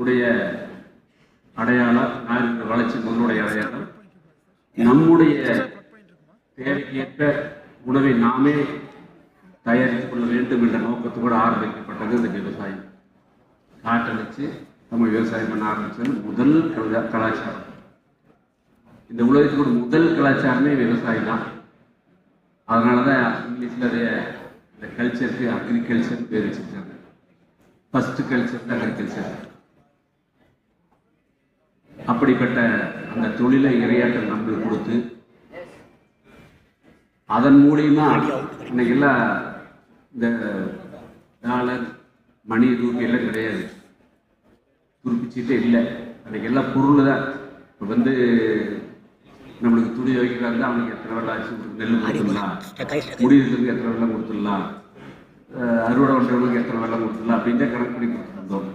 உடைய அடையாளம் நாட்டின் வளர்ச்சி முதலுடைய அடையாளம். நம்முடைய தேவைக்கேற்ற உணவை நாமே தயாரித்துக் கொள்ள வேண்டும் என்ற நோக்கத்தோடு ஆரம்பிக்கப்பட்டது இந்த விவசாயம். காட்டை வச்சு நம்ம விவசாயம் பண்ண ஆரம்பிச்சது முதல் கலாச்சாரம். இந்த உலகத்தோட முதல் கலாச்சாரமே விவசாயம் தான். அதனால தான் இங்கிலீஷில் இந்த கல்ச்சருக்கு அக்ரிகல்ச்சர் பேர் வச்சிருக்காங்க. ஃபர்ஸ்ட் கல்ச்சர் அக்ரிகல்ச்சர் அப்படிப்பட்ட அந்த தொழிலை இரையாற்றல் நம்மளுக்கு கொடுத்து அதன் மூலியமா இன்னைக்கெல்லாம் இந்த டாலர் மணி ரூபி எல்லாம் கிடையாது. துருப்பிச்சீட்டே இல்லை. அன்னைக்கு எல்லாம் பொருள் தான். இப்போ வந்து நம்மளுக்கு துணி வைக்கிறாங்க அவனுக்கு எத்தனை வெள்ளம் ஆச்சு நெல் கொடுத்துடலாம். முடிவுக்கு எத்தனை வெள்ளம் கொடுத்துடலாம். அறுவடை பண்ணுறவங்களுக்கு எத்தனை வெள்ளம் கொடுத்துடலாம் அப்படின்னு கணக்கு பண்ணி கொடுத்துருந்தோம்.